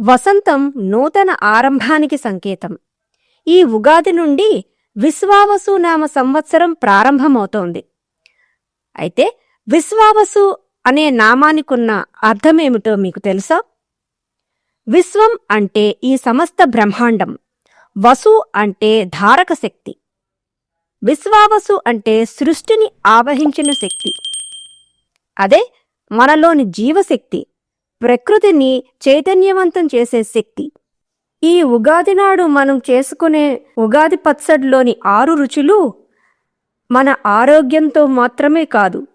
వసంతం నూతన ఆరంభానికి సంకేతం. ఈ ఉగాది నుండి విశ్వావసు నామ సంవత్సరం ప్రారంభమవుతోంది. అయితే విశ్వావసు అనే నామానికున్న అర్థమేమిటో మీకు తెలుసా? విశ్వం అంటే ఈ సమస్త బ్రహ్మాండం. వసు అంటే ధారక శక్తి. విశ్వావసు అంటే సృష్టిని ఆవహించిన శక్తి. అదే మనలోని జీవశక్తి. ప్రకృతిని చైతన్యవంతం చేసే శక్తి. ఈ ఉగాది నాడు మనం చేసుకునే ఉగాది పచ్చడిలోని ఆరు రుచులు మన ఆరోగ్యంతో మాత్రమే కాదు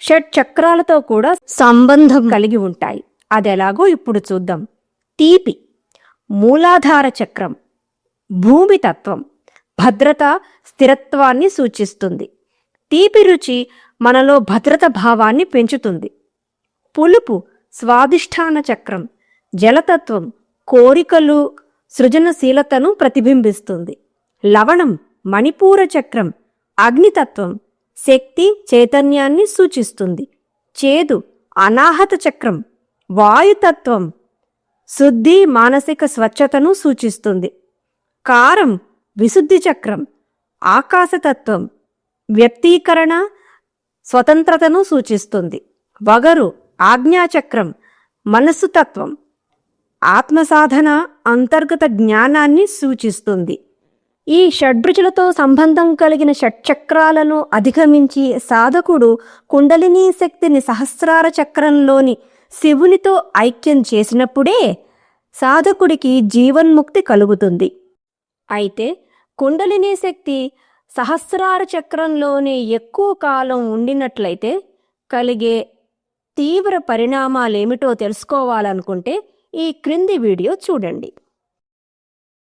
షట్ చక్రాలతో కూడా సంబంధం కలిగి ఉంటాయి. అది ఎలాగో ఇప్పుడు చూద్దాం. తీపి మూలాధార చక్రం భూమి తత్వం భద్రత స్థిరత్వాన్ని సూచిస్తుంది. తీపి రుచి మనలో భద్రత భావాన్ని పెంచుతుంది. పులుపు స్వాధిష్టాన చక్రం జలతత్వం కోరికలు సృజనశీలతను ప్రతిబింబిస్తుంది. లవణం మణిపూర చక్రం అగ్నితత్వం శక్తి చైతన్యాన్ని సూచిస్తుంది. చేదు అనాహత చక్రం వాయుతత్వం శుద్ధి మానసిక స్వచ్ఛతను సూచిస్తుంది. కారం విశుద్ధి చక్రం ఆకాశతత్వం వ్యక్తీకరణ స్వతంత్రతను సూచిస్తుంది. వగరు ఆజ్ఞాచక్రం మనస్సు తత్వం ఆత్మసాధన అంతర్గత జ్ఞానాన్ని సూచిస్తుంది. ఈ షడ్రుచులతో సంబంధం కలిగిన షట్చక్రాలను అధిగమించి సాధకుడు కుండలినీ శక్తిని సహస్రార చక్రంలోని శివునితో ఐక్యం చేసినప్పుడే సాధకుడికి జీవన్ముక్తి కలుగుతుంది. అయితే కుండలినీ శక్తి సహస్రార చక్రంలోనే ఎక్కువ కాలం ఉండినట్లయితే కలిగే తీవ్ర పరిణామాలేమిటో తెలుసుకోవాలనుకుంటే ఈ క్రింది వీడియో చూడండి.